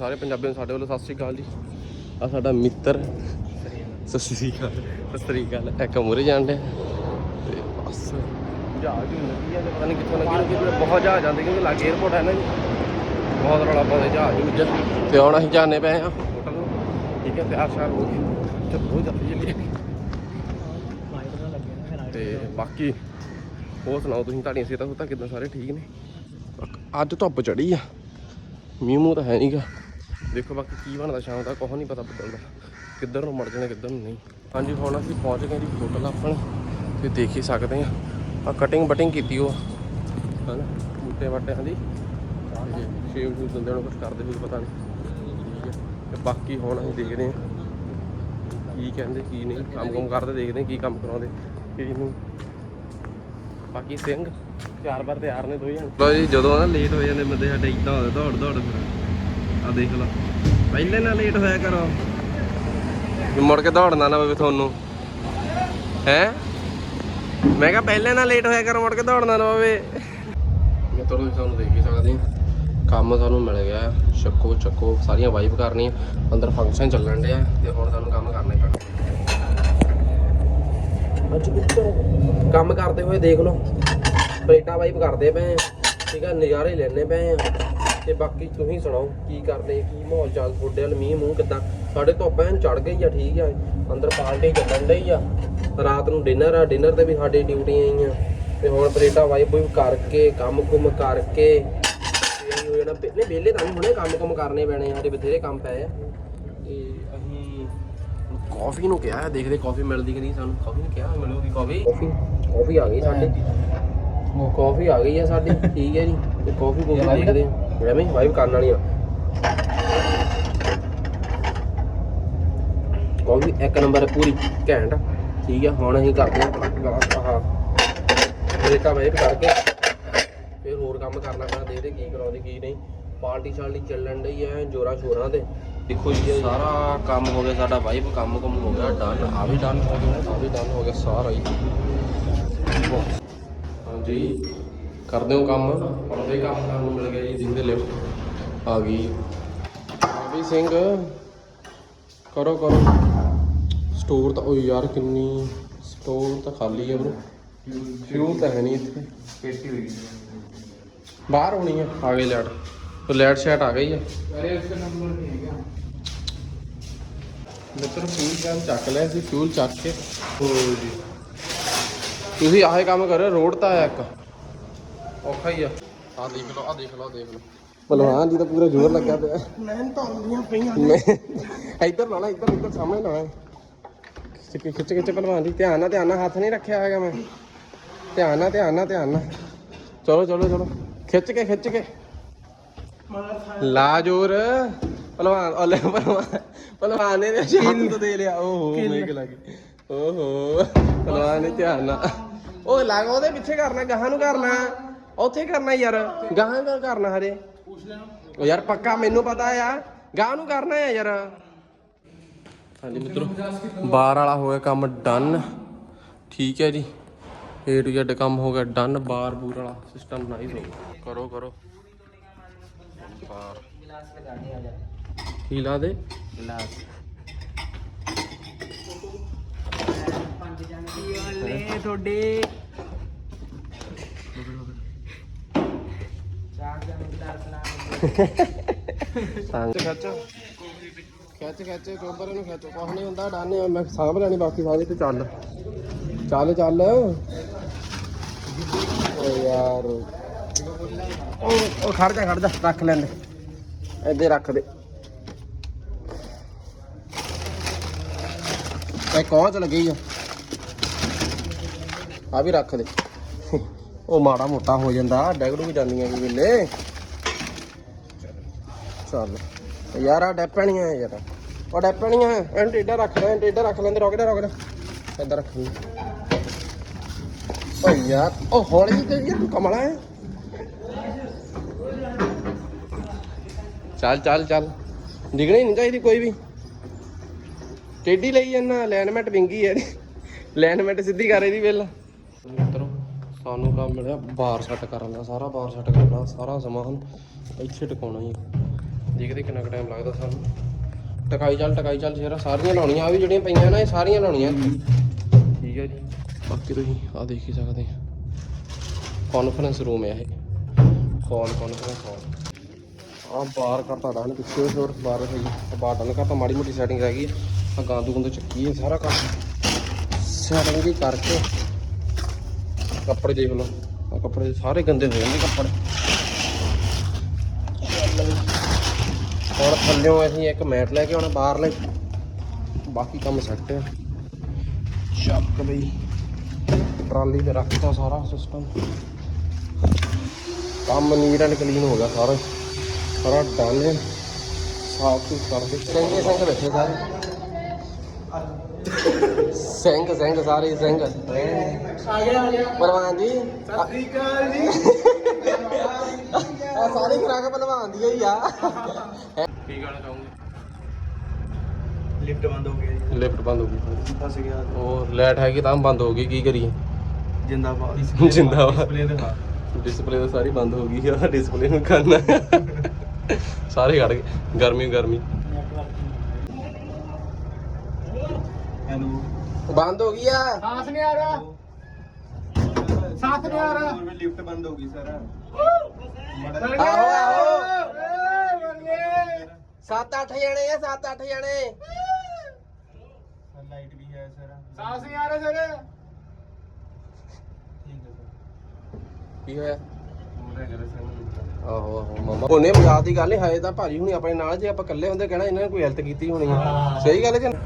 ਸਾਰੇ ਪੰਜਾਬੀਆਂ ਨੂੰ ਸਾਡੇ ਵੱਲੋਂ ਸਤਿ ਸ਼੍ਰੀ ਅਕਾਲ ਜੀ। ਆ ਸਾਡਾ ਮਿੱਤਰ ਸਤਿ ਸ਼੍ਰੀ ਅਕਾਲ। ਸਤਿ ਸ਼੍ਰੀ ਅਕਾਲ। ਇੱਕ ਮੁਰੇ ਜਾਣ ਡਿਆ। ਤੇ ਬਸ। ਜਹਾਜ਼ ਹੀ ਲੱਗੀ ਆ ਤੇ ਪਤਾ ਨਹੀਂ ਕਿੱਥੋਂ ਲੱਗੀ ਕਿਉਂਕਿ ਬਹੁਤ ਜਹਾਜ਼ ਜਾਂਦੇ ਕਿਉਂਕਿ ਲਾਗੇ 에어ਪੋਰਟ ਹੈ ਨਾ ਜੀ। ਬਹੁਤ ਰੌਲਾ ਪਾਉਂਦੇ ਜਹਾਜ਼ ਵਿੱਚ ਤੇ ਹੁਣ ਅਸੀਂ ਜਾਣੇ ਪਏ ਆ ਹੋਟਲ ਨੂੰ। ਠੀਕ ਹੈ ਤਿਆਰ ਸ਼ਾਰ ਹੋ ਗਏ ਤੇ ਬਹੁਤ ਜਲਦੀ ਜਲਦੀ ਤੇ ਬਾਕੀ ਹੋਰ ਸੁਣਾਓ ਤੁਸੀਂ ਤੁਹਾਡੀਆਂ ਸਿਹਤਾਂ ਸੁਹਤਾਂ ਕਿੱਦਾਂ? ਸਾਰੇ ਠੀਕ ਨੇ? ਅੱਜ ਧੁੱਪ ਚੜੀ ਆ। ਮੀਂਹ ਮੂੰਹ ਤਾਂ ਹੈ ਨਹੀਂਗਾ ਦੇਖੋ ਬਾਕੀ ਕੀ ਬਣਦਾ ਸ਼ਾਮ ਦਾ ਕੁਛ ਨਹੀਂ ਪਤਾ ਬਦਲਦਾ। ਕਿੱਧਰ ਨੂੰ ਮੁੜ ਜਾਣਾ, ਕਿੱਧਰ ਨੂੰ ਨਹੀਂ। ਹਾਂਜੀ, ਹੁਣ ਅਸੀਂ ਪਹੁੰਚ ਗਏ ਜੀ ਹੋਟਲ ਆਪਣਾ, ਤੇ ਦੇਖ ਹੀ ਸਕਦੇ ਆ ਆ ਕਟਿੰਗ ਬਟਿੰਗ ਕੀਤੀ ਉਹ। ਹਨਾ ਬੂਟੇ ਬਾਟਿਆਂ ਦੀ ਤੇ ਸ਼ੇਵ ਸ਼ੂਵ ਦਿੰਦੇ ਨੂੰ ਕੁਝ ਕਰਦੇ ਵੀ ਪਤਾ ਨਹੀਂ। ਠੀਕ ਹੈ। ਤੇ ਬਾਕੀ ਹੁਣ ਅਸੀਂ ਦੇਖਦੇ ਆ ਕੀ ਕਹਿੰਦੇ, ਕੀ ਨਹੀਂ। ਕੰਮ ਕੰਮ ਕਰਦੇ, ਦੇਖਦੇ ਕੀ ਕੰਮ ਕਰਾਉਂਦੇ। ਕੀ ਨਹੀਂ ਬਾਕੀ ਸਿੰਘ, ਚਾਰ ਵਾਰ ਤਿਆਰ ਨੇ ਦੋ ਜਣ। ਲੋ ਜੀ, ਜਦੋਂ ਨਾ ਲੇਟ ਹੋ ਜਾਂਦੇ, ਬੰਦੇ ਸਾਡੇ ਇਦਾਂ ਹੁੰਦੇ ਦੌੜ ਦੌੜ ਫਿਰ। ਆ ਦੇਖ ਲਓ ਪਹਿਲੇ ਨਾ ਲੇਟ ਹੋਇਆ ਕਰੋ। ਮੁੜ ਕੇ ਦੌੜਨਾ ਨਾ ਪਵੇ ਤੁਹਾਨੂੰ। ਹੈ? ਮੈਂ ਕਿਹਾ ਪਹਿਲੇ ਨਾ ਲੇਟ ਹੋਇਆ ਕਰੋ ਮੁੜ ਕੇ ਦੌੜਨਾ ਨਾ ਪਵੇ। ਮਿੱਤਰੋ ਤੁਸੀਂ ਸਾਨੂੰ ਦੇਖ ਹੀ ਸਕਦੇ ਕੰਮ ਸਾਨੂੰ ਮਿਲ ਗਿਆ। ਚੱਕੋ ਚੱਕੋ ਸਾਰੀਆਂ ਵਾਈਪ ਕਰਨੀਆਂ। ਅੰਦਰ ਫੰਕਸ਼ਨ ਚੱਲਣ ਡਿਆ। ਤੇ ਹੁਣ ਸਾਨੂੰ ਕੰਮ ਕਰਨਾ ਹੀ ਪੈਣਾ। ਅੱਜ ਮਿੱਤਰੋ ਕੰਮ ਕਰਦੇ ਹੋਏ ਦੇਖ ਲਓ। ਪਲੇਟਾਂ ਵਾਈਪ ਕਰਦੇ ਪਏ ਠੀਕ ਆ ਨਜ਼ਾਰੇ ਲੈਣੇ ਪਏ ਆ ਤੇ ਬਾਕੀ ਤੁਸੀਂ ਸੁਣਾਓ ਕੀ ਕਰਦੇ ਕੀ ਮਾਹੌਲ ਚੱਲ ਤੁਹਾਡੇ ਵੱਲ ਮੀਂਹ ਮੂੰਹ ਕਿਦਾਂ? ਸਾਡੇ ਤੋਂ ਪੈਨ ਚੜ ਗਈ ਆ ਠੀਕ ਆ। ਅੰਦਰ ਪਾਰਟੀ ਚੱਲਣ ਡਈ ਆ। ਰਾਤ ਨੂੰ ਡਿਨਰ ਆ ਡਿਨਰ ਤੇ ਵੀ ਸਾਡੀ ਡਿਊਟੀਆਂ ਆਈਆਂ ਤੇ ਹੁਣ ਪਲੇਟਾਂ ਵਾਈਪ ਵੀ ਕਰਕੇ ਕੰਮ ਕੁਮ ਕਰਕੇ ਹੋ ਜਾਣਾ ਨਹੀਂ ਵਿਹਲੇ ਤਾਂ ਨਹੀਂ ਹੁਣੇ ਕੰਮ ਕੁਮ ਕਰਨੇ ਪੈਣੇ ਆ ਸਾਡੇ ਬਥੇਰੇ ਕੰਮ ਪਏ ਆ। ਤੇ ਅਸੀਂ ਕਾਫੀ ਨੂੰ ਕਿਹਾ ਦੇਖਦੇ ਕਾਫੀ ਮਿਲਦੀ ਕਿ ਨਹੀਂ ਸਾਨੂੰ। ਕਾਫੀ ਨੂੰ ਕਿਹਾ ਮਿਲੂਗੀ ਕਾਫੀ ਕਾਫੀ ਕਾਫੀ ਆ ਗਈ ਸਾਡੇ। ਕਾਫੀ ਆ ਗਈ ਆ ਸਾਡੀ ਠੀਕ ਹੈ ਜੀ। ਤੇ ਕਾਫੀ ਕੋਫੀ ਦੇਖਦੇ ਆ। ਐਵੇਂ ਵਾਈਬ ਕਰਨ ਵਾਲੀ ਆ ਕਾਫੀ ਇੱਕ ਨੰਬਰ ਪੂਰੀ ਘੈਂਟ। ਠੀਕ ਹੈ ਹੁਣ ਅਸੀਂ ਕਰਦੇ ਆ ਗਲਾਸ ਆਹ ਬ੍ਰੇਕਾਂ ਵਾਈਪ ਕਰਕੇ, ਫਿਰ ਹੋਰ ਕੰਮ ਕਰਨਾ ਪੈਣਾ, ਦੇਖਦੇ ਕੀ ਕਰਾਉਂਦੇ, ਕੀ ਨਹੀਂ। ਪਾਰਟੀ ਸ਼ਾਲਟੀ ਚੱਲਣ ਡਈ ਐ, ਜੋਰਾ ਸ਼ੋਰਾਂ ਤੇ। ਦੇਖੋ ਜੀ, ਸਾਰਾ ਕੰਮ ਹੋ ਗਿਆ ਸਾਡਾ ਵਾਈਫ, ਕੰਮ ਕੰਮ ਹੋ ਗਿਆ ਡਨ ਆ ਵੀ ਡਨ ਹੋ ਗਿਆ, ਆ ਵੀ ਡਨ ਹੋ ਗਿਆ, ਸਾਰਾ ਹੀ। ਹਾਂਜੀ। ਕਰਦੇ ਹੋ ਕੰਮ? ਉਹਦੇ ਕੰਮ ਕਰਨ ਨੂੰ ਮਿਲ ਗਿਆ ਜੀ ਜਿੰਦੇ ਲਿਫਟ ਆ ਗਈ। ਵੀ ਸਿੰਘ ਕਰੋ ਕਰੋ। ਸਟੋਰ ਤਾਂ ਉਹ ਯਾਰ ਕਿੰਨੀ ਸਟੋਰ ਤਾਂ ਖਾਲੀ ਹੈ ਬਰੋ ਫਿਊਲ ਤਾਂ ਹੈ ਨਹੀਂ ਇੱਥੇ? ਪੇਟੀ ਹੋਈ ਬਾਹਰ ਹੋਣੀ ਹੈ ਆ ਗਈ ਲੈਟ ਤੇ ਲੈਟ ਸ਼ੈਟ ਆ ਗਈ ਹੈ ਅਰੇ ਉਸका ਨੰਬਰ ਨਹੀਂ ਹੈਗਾ। ਮਿੱਤਰ ਫਿਊਲ ਕੈਨ ਚੱਕ ਲਿਆ ਸੀ ਫਿਊਲ ਚੱਕ ਕੇ। ਹੋ ਜੀ। ਤੁਸੀਂ ਆਹੇ ਕੰਮ ਕਰੋ ਰੋਡ ਤਾਂ ਆ ਇੱਕ। ਔਖਾ ਹੀ ਆ। ਆ ਦੇਖ ਲਓ ਆ ਦੇਖ ਲਓ ਦੇਖ ਲਓ। ਭਲਵਾਨ ਜੀ ਤਾਂ ਪੂਰਾ ਜ਼ੋਰ ਲੱਗਾ ਪਿਆ। ਮੈਂ ਤਾਂ ਆਉਂਦੀਆਂ ਪਈਆਂ ਨੇ। ਇੱਧਰ ਨਾ ਨਾ ਇੱਧਰ ਇੱਧਰ ਸਾਹਮਣੇ ਨਾ ਖਿੱਚ ਕੇ ਖਿੱਚ ਖਿੱਚ ਭਲਵਾਨ ਜੀ ਧਿਆਨ ਨਾਲ ਧਿਆਨ ਨਾਲ ਹੱਥ ਨਹੀਂ ਰੱਖਿਆ ਹੈਗਾ ਮੈਂ। ਧਿਆਨ ਨਾਲ ਧਿਆਨ ਨਾਲ ਧਿਆਨ ਨਾਲ। ਚਲੋ ਚਲੋ ਚਲੋ। ਖਿੱਚ ਕੇ ਖਿੱਚ ਕੇ। ਲਾ ਜੋਰ ਭਲਵਾਨ ਉਹ ਲੈ ਭਲਵਾਨ। ਭਲਵਾਨ ਨੇ ਸ਼ਾਂਤ ਦੇ ਲਿਆ। ਓਹੋ ਮੇਕ ਲੱਗੀ ਓਹੋ ਭਲਵਾਨ ਨੇ ਧਿਆਨ ਨਾਲ। ਉਹ ਲੱਗ ਉਹਦੇ ਪਿੱਛੇ ਕਰਨਾ ਗਾਹਾਂ ਨੂੰ ਕਰਨਾ। ਉੱਥੇ ਕਰਨਾ ਯਾਰ। ਗਾਹਾਂ ਦਾ ਕਰਨਾ ਹਰੇ ਉਹ ਯਾਰ ਪੱਕਾ ਮੈਨੂੰ ਪਤਾ ਆ। ਗਾਹਾਂ ਨੂੰ ਕਰਨਾ ਹੈ ਯਾਰ। ਹਾਂਜੀ ਮਿੱਤਰੋ ਬਾਰ ਵਾਲਾ ਹੋ ਗਿਆ ਕੰਮ ਡਨ ਠੀਕ ਹੈ ਜੀ। ਏ ਟੂ ਜ਼ੈਡ ਕੰਮ ਹੋ ਗਿਆ ਡਨ ਬਾਰ ਬੂਰ ਵਾਲਾ ਸਿਸਟਮ ਨਾਈਸ ਹੋ ਗਿਆ ਕਰੋ ਕਰੋ। ਬਾਰ ਕੀ ਲਾ ਦੇ? ਗਲਾਸ ਵਾਲੇ ਤੁਹਾਡੇ ਚਾਰ ਜਨ ਗਲਾਸ ਲਾ ਖਿੱਚ ਖਿੱਚ ਖਿੱਚ ਖਿੱਚ ਨੂੰ ਖਿੱਚ ਕੁਛ ਨਹੀਂ ਹੁੰਦਾ ਡਾਨੇ ਮੈਂ ਸਾਂਭ ਲੈਣੀ ਬਾਕੀ ਸਾਰੇ ਤੇ ਚੱਲ ਚੱਲ ਚੱਲ ਓ ਯਾਰ ਉਹ ਉਹ ਖੜ ਜਾ ਖੜ ਜਾ ਰੱਖ ਲੈਂਦੇ ਇੱਥੇ ਰੱਖ ਦੇ ਇਹ ਕੌਣ ਚ ਲੱਗੀ ਆ ਆ ਵੀ ਰੱਖ ਦੇ ਉਹ ਮਾੜਾ ਮੋਟਾ ਹੋ ਜਾਂਦਾ ਡੈਗੜੂ ਵੀ ਜਾਂਦੀਆਂ ਵੀ ਵੇਲੇ ਚੱਲ ਯਾਰ ਆ ਡੈਪਣੀਆਂ ਯਾਰ ਉਹ ਡੈਪਣੀਆਂ ਐਂ ਟੇਡਾ ਰੱਖ ਲੈ ਟੇਡਾ ਰੱਖ ਲੈਂਦੇ ਰੋਕ ਦੇ ਰੋਕ ਦੇ ਇੱਧਰ ਰੱਖ ਲਈ। ਓ ਯਾਰ ਉਹ ਹੌਲੀ ਤੇ ਯਾਰ, ਕਮਲਾ ਹੈ ਚੱਲ ਚੱਲ ਚੱਲ। ਡਿਗਣੀ ਨਹੀਂ ਚਾਹੀਦੀ ਕੋਈ ਵੀ। ਟੇਡੀ ਲਈ ਜਾਂਦਾ ਲੈਨਮੈਟ ਵਿੰਗੀ ਹੈ ਲੈਨਮੈਟ ਸਿੱਧੀ ਕਰ ਇਹਦੀ ਬਿੱਲ ਮਿੱਤਰੋ, ਸਾਨੂੰ ਕੰਮ ਮਿਲਿਆ, ਬਾਰ ਸੈੱਟ ਕਰਨ ਦਾ, ਸਾਰਾ ਬਾਰ ਸੈੱਟ ਕਰਨਾ ਸਾਰਾ ਸਮਾਨ ਇੱਥੇ ਟਿਕਾਉਣਾ ਹੀ ਦੇਖਦੇ ਕਿੰਨਾ ਕੁ ਟਾਈਮ ਲੱਗਦਾ ਸਾਨੂੰ। ਟਕਾਈ ਚੱਲ ਟਕਾਈ ਚੱਲ ਸ਼ੇਰਾ ਸਾਰੀਆਂ ਲਾਉਣੀਆਂ ਆ ਵੀ ਜਿਹੜੀਆਂ ਪਈਆਂ ਨਾ ਇਹ ਸਾਰੀਆਂ ਲਾਉਣੀਆਂ। ਠੀਕ ਹੈ ਜੀ। ਬਾਕੀ ਤੁਸੀਂ ਆ ਦੇਖ ਹੀ ਸਕਦੇ ਆ ਕਾਨਫਰੰਸ ਰੂਮ ਹੈ ਇਹ। ਕਾਲ ਕਾਨਫਰੰਸ ਹਾਲ ਆ ਬਾਹਰ ਕਰਤਾ ਡਨ ਪਿੱਛੇ ਹੋਰ ਬਾਹਰ ਹੈ ਜੀ। ਬਾਹਰ ਡਨ ਕਰਤਾ ਮਾੜੀ ਮੋਟੀ ਸੈਟਿੰਗ ਰਹਿ ਗਈ ਆ ਗਾਂਦੂ ਗੁੰਦ ਚੱਕੀ ਹੈ ਸਾਰਾ ਕੰਮ ਸੈਟਿੰਗ ਜੀ ਕਰਕੇ ਕੱਪੜੇ ਦੇਖ ਲਓ। ਆ ਕੱਪੜੇ ਸਾਰੇ ਗੰਦੇ ਹੋ ਜਾਂਦੇ ਕੱਪੜੇ। ਥੱਲਿਓਂ ਅਸੀਂ ਇੱਕ ਮੈਟ ਲੈ ਕੇ ਆਉਣਾ ਬਾਹਰਲੇ। ਬਾਕੀ ਕੰਮ ਸੈੱਟ ਆ। ਚੱਕ ਬਈ। ਟਰਾਲੀ ਤੇ ਰੱਖਤਾ ਸਾਰਾ ਸਿਸਟਮ ਕੰਮ ਨੀਟ ਐਂਡ ਕਲੀਨ ਹੋ ਗਿਆ ਸਾਰਾ। ਸਾਰਾ ਡਨ ਹੈ ਸਾਫ਼ ਸੁਥ ਕਰਦੇ ਸਿੰਘੇ ਸਿੰਘ ਬੈਠੇ ਸਾਰੇ। ਸਿੰਘ ਸਿੰਘ ਸਾਰੇ ਸਿੰਘ। ਆ ਗਿਆ ਆ ਗਿਆ ਪਰਵਾਨ ਜੀ। ਸਤਿ ਸ੍ਰੀ ਅਕਾਲ ਜੀ। ਆ ਸਾਰੇ ਖਰਾਕ ਪਹਿਲਵਾਨ ਦੀ ਹੀ ਆ। ਕੀ ਗਾਣਾ ਚਾਹੂੰਗੇ? ਲਿਫਟ ਬੰਦ ਹੋ ਗਿਆ ਜੀ। ਲਿਫਟ ਬੰਦ ਹੋ ਗਈ। ਫਸ ਗਿਆ। ਉਹ ਲਾਈਟ ਹੈਗੀ ਤਾਂ ਬੰਦ ਹੋ ਗਈ ਕੀ ਕਰੀਏ? ਜਿੰਦਾਬਾਦ। ਜਿੰਦਾਬਾਦ। ਡਿਸਪਲੇ ਦਿਖਾ ਡਿਸਪਲੇ ਤਾਂ ਸਾਰੀ ਬੰਦ ਹੋ ਗਈ ਆ ਡਿਸਪਲੇ ਨੂੰ ਕਰਨਾ। ਸਾਰੇ ਖੜ ਗਏ। ਗਰਮੀ ਗਰਮੀ। ਹੈਲੋ ਬੰਦ ਹੋ ਗਈ ਆ। ਸਾਥ ਨਹੀਂ ਆ ਰਿਹਾ। ਸਾਥ ਨਹੀਂ ਆ ਰਿਹਾ। ਲਿਫਟ ਬੰਦ ਹੋ ਗਈ ਸਰ। ਆਹੋ ਆਹੋ। 7-8 ਜਣੇ ਆ 7-8 ਜਣੇ। ਲਾਈਟ ਵੀ ਹੈ ਸਰ। ਸਾਥ ਨਹੀਂ ਆ ਰਿਹਾ ਸਰ। ਠੀਕ ਹੈ ਸਰ। ਕੀ ਹੋਇਆ? ਹੋ ਰਿਹਾ ਜਰਾ ਸਰ। ਆਹੋ ਆਹੋ ਮਾਮਾ। ਉਹਨੇ ਮਜ਼ਾਕ ਦੀ ਗੱਲ ਨਹੀਂ ਹਾਏ ਤਾਂ ਭਾਜੀ ਹੁਣੀ ਆਪਣੇ ਨਾਲ ਜੇ ਆਪਾਂ ਇਕੱਲੇ ਹੁੰਦੇ ਕਹਿਣਾ ਇਹਨਾਂ ਨੇ ਕੋਈ ਹੈਲਪ ਕੀਤੀ ਹੋਣੀ ਆ। ਸਹੀ ਗੱਲ ਹੈ ਜੀ।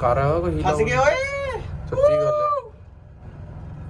ਕਰ ਕੋਈ ਹੀਲਾ ਫਸ ਗਏ ਓਏ। ਸੱਚੀ ਗੱਲ ਹੈ।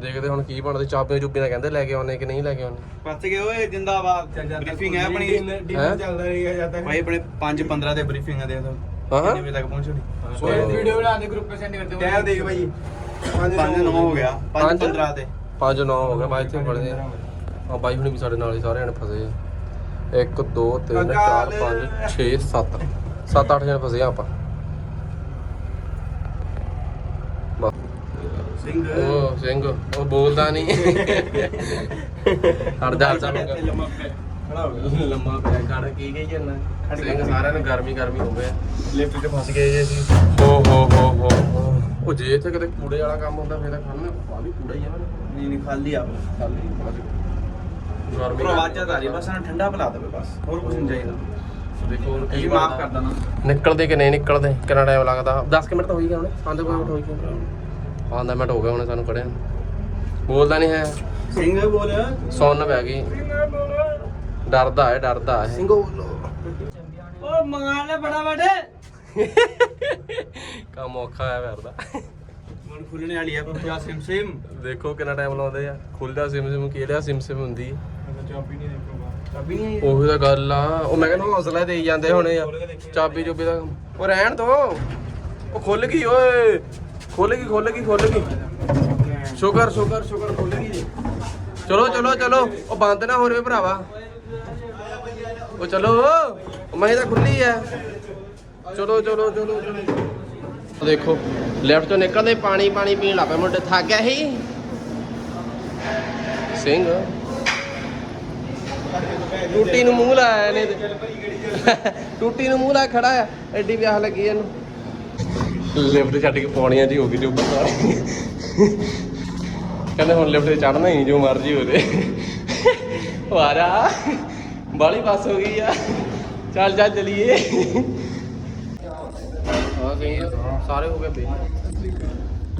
ਦੇਖਦੇ ਹੁਣ ਕੀ ਬਣਦਾ ਚਾਬੀਆਂ ਚੁੱਬੀਆਂ ਕਹਿੰਦੇ ਲੈ ਕੇ ਆਉਣੇ ਕਿ ਨਹੀਂ ਲੈ ਕੇ ਆਉਣੇ ਫਸ ਗਏ ਓਏ ਜਿੰਦਾਬਾਦ। ਬਰੀਫਿੰਗ ਹੈ ਆਪਣੀ? ਹੈਂ? ਡਿਨਰ ਚੱਲਦਾ ਰਹੇਗਾ ਜਦ ਤੱਕ। ਭਾਈ ਆਪਣੇ 5 15 ਦੇ ਬਰੀਫਿੰਗ ਹੈ ਦੇ ਦੋ। ਹਾਂ ਹਾਂ। ਕਿੰਨੇ ਵਜੇ ਤੱਕ ਪਹੁੰਚੋਣੀ ਵੀਡੀਓ ਬਣਾ ਦੇ ਗਰੁੱਪ 'ਤੇ ਸੈਂਡ ਕਰ ਦੇ। ਦੇਖ ਭਾਈ। 5 9 ਹੋ ਗਿਆ 5 ਪੰਜ? 15 ਤੇ। 5 9 ਹੋ ਗਿਆ ਬਾਈ ਇੱਥੇ ਬੜੇ ਆ ਬਾਈ ਹੁਣੀ ਵੀ ਸਾਡੇ ਨਾਲ ਹੀ ਸਾਰੇ ਜਣੇ ਫਸੇ ਆ। 1 2 3 4 5 6 7 7 8 ਜਣੇ ਫਸੇ ਆ ਆਪਾਂ ਬਸ ਸਿੰਘ ਉਹ ਸਿੰਘ ਉਹ ਬੋਲਦਾ ਨਹੀਂ ਹਟ ਜਾ ਹਟ ਜਾ ਲੰਮਾ ਪਿਆ ਖੜਾ ਹੋ ਗਿਆ ਲੰਮਾ ਪਿਆ ਖੜ ਕੀ ਗਈ ਜੰਨਾ ਸਿੰਘ ਸਾਰਿਆਂ ਨੂੰ ਗਰਮੀ ਗਰਮੀ ਹੋ ਗਿਆ ਲਿਫਟ ਤੇ ਫਸ ਗਏ ਜੀ ਅਸੀਂ ਹੋ ਹੋ ਹੋ ਹੋ ਹੋ। ਉਹ ਜੇ ਇੱਥੇ ਕਿਤੇ ਕੂੜੇ ਵਾਲਾ ਕੰਮ ਹੁੰਦਾ ਫਿਰ ਤਾਂ ਖਾਣਾ ਆ ਵੀ ਕੂੜਾ ਹੀ ਆ ਨਾ ਨਹੀਂ ਨਹੀਂ ਖਾਲੀ ਆ ਖਾਲੀ ਗਰਮੀ ਪਰ ਆਵਾਜ਼ਾਂ ਆ ਰਹੀ ਬਸ ਨਾ ਠੰਡਾ ਪਿਲਾ ਦੇਵੇ ਬਸ ਹੋਰ ਕੁਝ ਨਹੀਂ ਚਾਹੀਦਾ ਦੇਖੋ ਹੁਣ ਕੀ ਇਹ ਮਾਫ ਕਰ ਦੇਣਾ ਨਿਕਲਦੇ ਕਿ ਨਹੀਂ ਨਿਕਲਦੇ ਕਿੰਨਾ ਟਾਈਮ ਲੱਗਦਾ 10 ਮਿੰਟ ਤਾਂ ਹੋਈ ਗਏ ਹੁਣੇ 5 ਮਿੰਟ ਹੋਈ ਗਏ 5 ਮਿੰਟ ਹੋ ਹੁਣੇ ਸਾਨੂੰ ਖੜਿਆ। ਬੋਲਦਾ ਨਹੀਂ ਹੈ। ਸਿੰਘ ਬੋਲ ਸੁਣ ਪੈ ਗਈ। ਡਰਦਾ ਹੈ ਡਰਦਾ ਹੈ। ਸਿੰਘੋ ਓ ਮੰਗਾ ਲੈ ਬੜਾ ਵੱਡੇ ਕੰਮ ਔਖਾ ਹੈ ਫਿਰਦਾ। ਮਨ ਖੁੱਲਣੇ ਵਾਲੀ ਆ ਪੰਜਾ ਸਿਮ ਸਿਮ। ਦੇਖੋ ਕਿੰਨਾ ਟਾਈਮ ਲਾਉਂਦੇ ਆ। ਖੁੱਲਦਾ ਸਿਮ ਸਿਮ ਕੀ ਲਿਆ ਸਿਮ ਸਿਮ ਹੁੰਦੀ? ਚਾਬੀ ਨਹੀਂ ਦੇਖੂਗਾ ਚਾਬੀ ਨਹੀਂ ਉਹੀ ਤਾਂ ਗੱਲ ਆ। ਉਹ ਮੈਂ ਕਹਿੰਦਾ ਹੌਸਲਾ ਦੇਈ ਜਾਂਦੇ ਹੋਣੇ ਆ। ਚਾਬੀ ਚੁੱਬੀ ਦਾ ਉਹ ਰਹਿਣ ਦੋ। ਉਹ ਖੁੱਲ ਗਈ ਓਏ। ਖੁੱਲ ਗਈ ਖੁੱਲ ਸ਼ੁਕਰ ਸ਼ੁਕਰ ਸ਼ੁਕਰ ਖੁੱਲ ਜੀ। ਚਲੋ ਚਲੋ ਚਲੋ। ਉਹ ਬੰਦ ਨਾ ਹੋ ਰਹੇ ਭਰਾਵਾ। ਉਹ ਚਲੋ, ਉਹ ਮੈਂ ਤਾਂ ਖੁੱਲੀ ਐ ਚਲੋ ਚਲੋ ਚਲੋ ਚਲੋ। ਦੇਖੋ ਲੈਫਟ ਤੋਂ ਨਿਕਲਦੇ ਪਾਣੀ ਪਾਣੀ ਪੀਣ ਲੱਗ ਪਏ ਮੁੰਡੇ ਥੱਕ ਗਿਆ ਸੀ। ਸਿੰਘ। ਟੂਟੀ ਨੂੰ ਮੂੰਹ ਲਾਇਆ ਇਹਨੇ ਟੂਟੀ ਨੂੰ ਮੂੰਹ ਲਾ ਖੜਾ ਆ। ਐਡੀ ਵਿਆਹ ਲੱਗੀ ਇਹਨੂੰ। ਲਿਫਟ ਛੱਡ ਕੇ ਪੌੜੀਆਂ ਜੀ ਹੋ ਗਈ ਜੋ ਸਾਰੀ। ਕਹਿੰਦੇ ਹੁਣ ਲਿਫਟ ਤੇ ਚੜਨਾ ਹੀ, ਜੋ ਮਰਜ਼ੀ ਹੋ ਵਾਰਾ ਬਾਲੀ ਪਾਸ ਹੋ ਗਈ ਆ। ਚੱਲ ਚੱਲ ਚਲੀਏ। ਹਾਂ ਗਈ ਸਾਰੇ ਹੋ ਗਏ ਬੇ।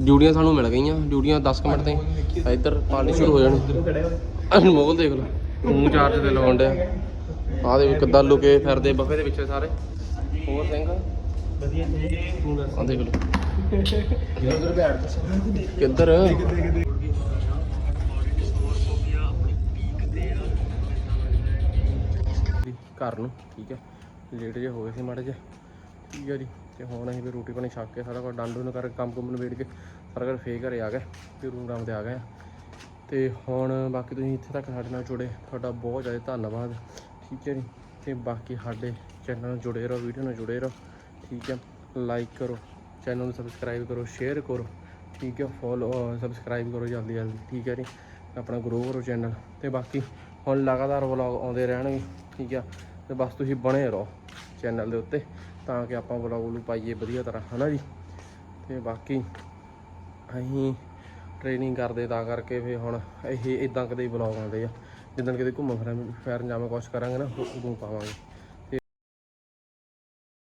ਡਿਊਟੀਆਂ ਸਾਨੂੰ ਮਿਲ ਗਈਆਂ, ਡਿਊਟੀਆਂ 10 ਕੁ ਮਿੰਟ ਤੇ ਇੱਧਰ ਪਾਣੀ ਸ਼ੁਰੂ ਹੋ ਜਾਣੀ। ਅਨਮੋਲ ਦੇਖ ਲਓ, ਮੂੰਹ ਚਾਰਜ ਤੇ ਲਾਉਣ ਡਿਆ। ਆਹ ਦੇ ਕਿੱਦਾਂ ਲੁਕੇ ਫਿਰਦੇ ਬਫ਼ੇ ਦੇ ਵਿੱਚ ਸਾਰੇ। ਹੋਰ ਸਿੰਘ? ਵਧੀਆ ਆਹ ਦੇਖ ਲਓ ਕਿੱਧਰ? ਘਰ ਨੂੰ, ਠੀਕ ਹੈ। ਲੇਟ ਜੇ ਹੋਏ ਸੀ ਮਾੜੇ ਜੇ ਠੀਕ ਹੈ ਜੀ। ਤੇ ਹੁਣ ਅਸੀਂ ਵੀ ਰੋਟੀ ਪਾਣੀ ਛੱਕ ਕੇ ਸਾਰਾ ਕੁਝ ਡੰਡ ਨੂੰ ਕਰਕੇ ਕੰਮ ਕੁੰਮ ਨਿਬੇੜ ਕੇ ਸਾਰਾ ਕੁਝ ਫੇਰ ਘਰੇ ਆ ਗਏ। ਤੇ ਰੂਮ ਰਾਮ ਤੇ ਆ ਗਏ ਆ। ਤੇ ਹੁਣ ਬਾਕੀ ਤੁਸੀਂ ਇੱਥੇ ਤੱਕ ਸਾਡੇ ਨਾਲ ਜੁੜੇ। ਤੁਹਾਡਾ ਬਹੁਤ ਜ਼ਿਆਦਾ ਧੰਨਵਾਦ। ਠੀਕ ਹੈ ਜੀ। ਤੇ ਬਾਕੀ ਸਾਡੇ ਚੈਨਲ ਨਾਲ ਜੁੜੇ ਰਹੋ, ਵੀਡੀਓ ਨਾਲ ਜੁੜੇ ਰਹੋ। ਠੀਕ ਹੈ ਲਾਈਕ ਕਰੋ ਚੈਨਲ ਨੂੰ ਸਬਸਕ੍ਰਾਈਬ ਕਰੋ ਸ਼ੇਅਰ ਕਰੋ, ਠੀਕ ਹੈ ਫੋਲੋ ਸਬਸਕ੍ਰਾਈਬ ਕਰੋ ਜਲਦੀ ਜਲਦੀ, ਠੀਕ ਹੈ ਜੀ, ਆਪਣਾ ਗਰੋ ਕਰੋ ਚੈਨਲ ਤੇ ਬਾਕੀ ਹੁਣ ਲਗਾਤਾਰ ਵਲੌਗ ਆਉਂਦੇ ਰਹਿਣਗੇ, ਠੀਕ ਆ ਤੇ ਬਸ ਤੁਸੀਂ ਬਣੇ ਰਹੋ ਚੈਨਲ ਦੇ ਉੱਤੇ, ਤਾਂ ਕਿ ਆਪਾਂ ਵਲੌਗ ਨੂੰ ਪਾਈਏ ਵਧੀਆ ਤਰ੍ਹਾਂ, ਹਨਾ ਜੀ, ਤੇ ਬਾਕੀ ਅਸੀਂ ਟ੍ਰੇਨਿੰਗ ਕਰਦੇ ਤਾਂ ਕਰਕੇ ਫੇ ਹੁਣ ਇਹ ਇਦਾਂ ਕਦੇ ਵਲੌਗ ਆਉਂਦੇ ਆ ਜਿੱਦਾਂ ਕਿਤੇ ਘੁੰਮਣ ਫਿਰਨ ਫਿਰਨ ਜਾਵਾਂ, ਕੁਛ ਕਰਾਂਗੇ ਨਾ, ਉਦੋਂ ਪਾਵਾਂਗੇ।